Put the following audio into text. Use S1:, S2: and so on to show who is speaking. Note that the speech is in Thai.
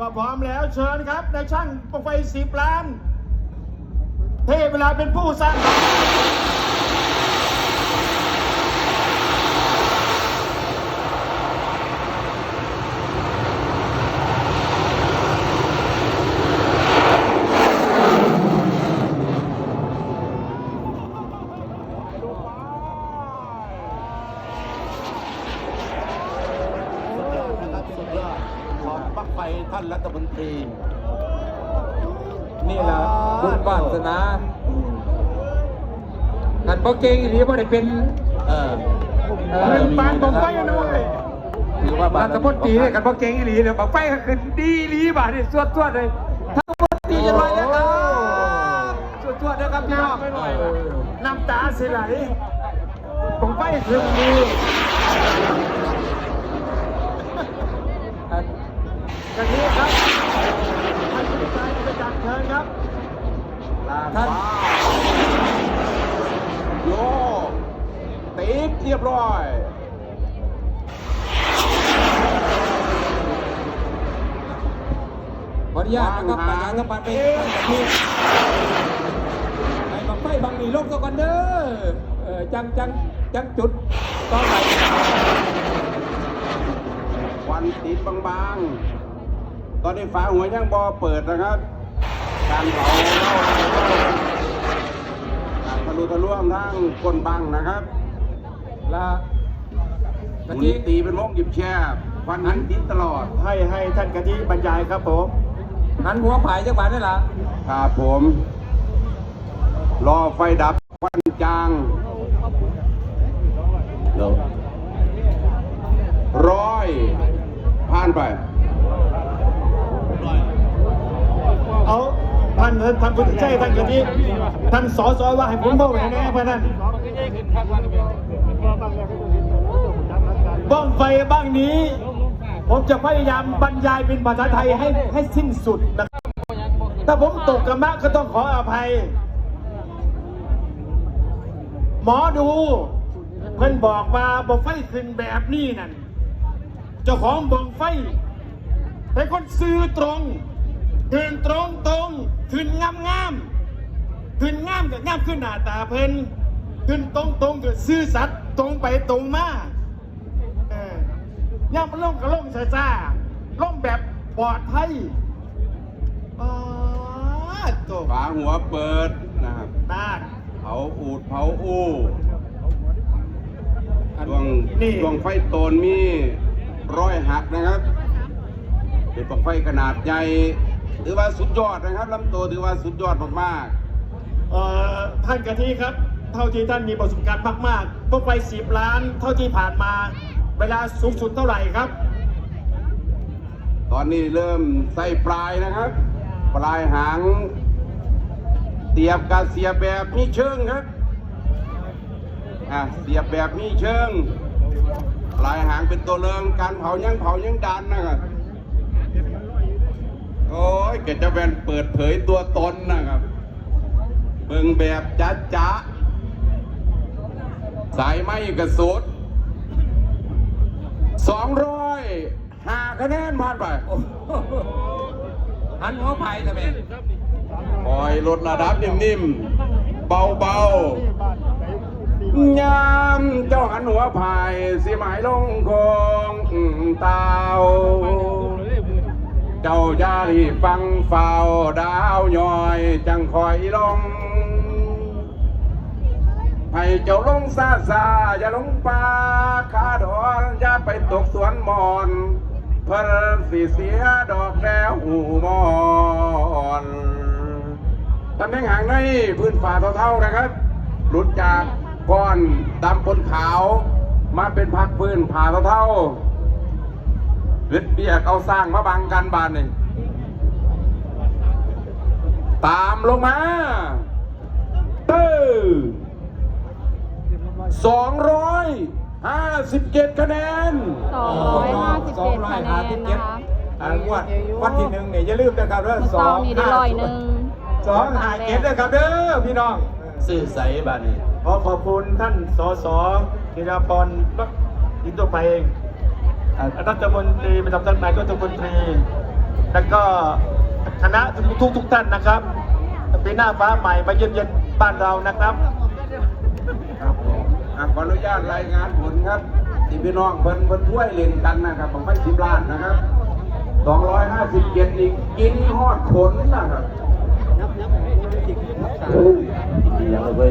S1: ก็พร้อมแล้วเชิญครับในช่างปไฟสิบล้านเทเวลาเป็นผู้สร้าง
S2: สุดยอดนะครับสุดยอดของป ลั๊กไฟท่านรัฐมนตรี
S3: นี่แหละบุญวาสนากันบ่เก่งอีหลีบ่ได้เป็น
S2: เออ
S3: เอ่อ
S1: เงินปานปลั๊กไฟนะเว้ย
S2: ถือว่าบา
S3: รัฐมนตรีเนี่ยกันบ่เก่งอีหลีเนี่ยบักไฟก็ขึ้นดีอีหลีบาดนี่สวดสวดเลยทั้งหมดดีจะไปนะครับสวดสวดนะครับพี่น้อง
S1: น้ำตาสิไหลปลั๊กไฟถึงมือ
S3: อั
S1: ครับท่าน
S2: โยติดเรียบร้อย
S3: ขออนุญาตนะครับประชาสัมพันธ์ไปทางประเทศไอ้บักไฟบางนี่ลงซะก่อนเด้อเออจังจังจังจุดต่อไป
S2: ควันติดบางๆ ตอนนี้ฝาหัวยังบอเปิดนะครับ การเผาเล่าการทะลุทะลวงทั้งก้นบังนะครับ
S3: ละ
S2: ห
S3: กะ
S2: มุน
S3: ทิ
S2: ตีเป็นวงหยิบแช่ควันนั้นติดตลอด
S1: ให้ให้ท่านกะทิบรรยายครับผม
S3: หันหัวผายจังหวะนี่ล่ะ
S2: ครับผม รอไฟดับควันจางเดี๋ยวร้อยผ่านไปา
S1: นท่านท่านผู้ใช่ท่านกะทิท่านสอสอว่าให้ผมบอกแน่เพะนั้นบ้องไฟบ้างนี้ ผมจะพยายามบรรยายเป็นภาษาไทยให้ให้สิ้นสุดนะครับ ถ้าผมตกกระมะก็ต้องขออภัย หมอดูเพิ่อนบอกว่าบ่ไฟขึ้นแบบนี้นั่นเจ้าของบ่งไฟเป็นคนซื่อตรง ขึ้นตรงตรงขึ้นงามงามขึ้นงามกับงามขึ้นหน้าตาเพิ่นขึ้นตรงตรงกับซื่อสัตย์ตรงไปตรงมาเออย่ำล่มกับล่มซาซาล่มแบบปลอดภัยปาดตัว
S2: ฝาหัวเปิดนะครับ
S1: นาน
S2: เผาอูดเผาอู้
S3: อัน
S2: ดวง
S1: นี่
S2: ดวงไฟโตนมีร้อยหักนะครับ เป็นปลั๊กไฟขนาดใหญ่ ถือว่าสุดยอดนะครับลำตัวถือว่าสุดยอดมาก
S1: เอ่อท่านกะทิครับ เท่าที่ท่านมีประสบการณ์มากๆพวกไฟสิบล้าน เท่าที่ผ่านมา เวลาสูงสุดเท่าไหร่ครับ
S2: ๆตอนนี้เริ่มใส่ปลายนะครับ ปลายหางเตียบกับเสียบแบบมีเชิงครับอะเสียบแบบมีเชิง ปลายหางเป็นตัวเริงการเผายังเผายังดันนะครับ โอ้ยเกิดจะเป็นเปิดเผยตัวตนนะครับ เบิ่งแบบจ้าจ้าสายไหมกระสุดสองร้อยห้าคะแนนผ่านไป
S3: โอ้โหหันหัวผายทำไม
S2: ปล่อยลดระดับนิ่มๆ เบาๆยามเจ้าหันหัวพายสิหมายลงคงเตา เจ้าอยารีฟังเฝ้าดาวย้อย จังคอยลงให้เจ้าลงซาซาอย่าลงป่าขาดอนอย่าไปตกสวนหมอนเพิ่นสิเสียดอกแล้วหูมอนตำแหน่งห่างในพื้นฝ่าเท่าๆนะครับ หลุดจากก้อนดำปนขาว มาเป็นพักพื้นผ่าเท่าๆ เวทเบียกเอาสร้างมาบังกันบานนี่ตามลงมาเต้สองร้อยห้าสิบเจ็ดคะแนน
S4: 257คะแนนนะคะ
S3: อ่างวดวันที่หนึ่งเนี่ยอย่าลืมนะครับเด้อ
S4: เมื่อ
S3: ส
S4: เช้า
S3: อง
S4: นี่ได้ร้อยหนึ่ง
S3: สองหาเก็บนะครับเด้อพี่น้อง
S2: สื่อใสบานี้
S1: ขอขอบคุณท่านสสธีรพรอินโตไปเอง รัฐมนตรีประจำตำแหน่งรัฐมนตรีดก็คณะทุกทุกๆท่านนะครับปีหน้าฟ้าใหม่มาเยี่ยมเยียนบ้านเรานะครับ
S2: ครับผมอะขออนุญาตรายงานผลครับที่พี่น้องเพิ่นเพิ่นช่วยเล่นกันนะครับผมไม่สิบล้านนะครับ257อีกกินฮอดขนนะครับ
S5: ยังเลย